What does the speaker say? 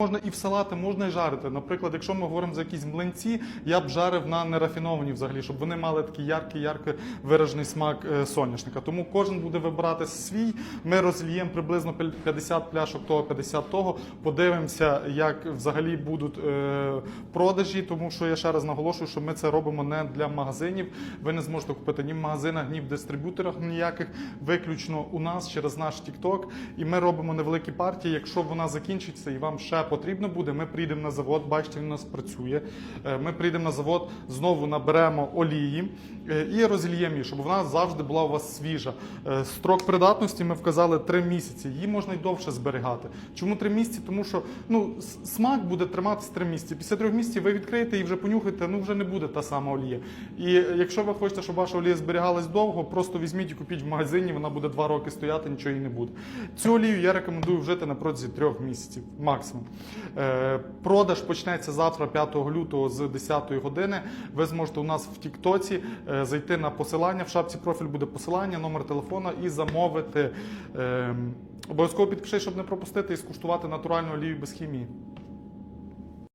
Можна і в салати, можна і жарити. Наприклад, якщо ми говоримо за якісь млинці, я б жарив на нерафіновані взагалі, щоб вони мали такий яркий, ярко виражений смак е, соняшника. Тому кожен буде вибирати свій. Ми розліємо приблизно 50 пляшок того, 50 того. Подивимося, як взагалі будуть е, продажі, тому що я ще раз наголошую, що ми це робимо не для магазинів. Ви не зможете купити ні в магазинах, ні в дистриб'юторах ніяких, виключно у нас через наш TikTok. І ми робимо невеликі партії. Якщо вона закінчиться і вам ще потрібно буде, ми прийдемо на завод. Бачите, він у нас працює. Е, Ми прийдемо на завод, знову наберемо олії е, і розільємо її, щоб вона завжди була у вас свіжа. Е, Строк придатності ми вказали 3 місяці. Її можна й довше зберігати. Чому 3 місяці? Тому що ну, смак буде триматися 3 місяці. Після 3 місяців ви відкриєте і вже понюхаєте, ну вже не буде та сама олія. І якщо ви хочете, щоб ваша олія зберігалась довго, просто візьміть і купіть в магазині, вона буде 2 роки стояти, нічого їй не буде. Цю олію я рекомендую вжити на протязі 3 місяців максимум. Е, Продаж почнеться завтра, 5 лютого з 10 години. Ви зможете у нас в Тіктоці е, зайти на посилання. В шапці профіль буде посилання, номер телефона і замовити. Е, Обов'язково підпиши, щоб не пропустити і скуштувати натуральну олію без хімії.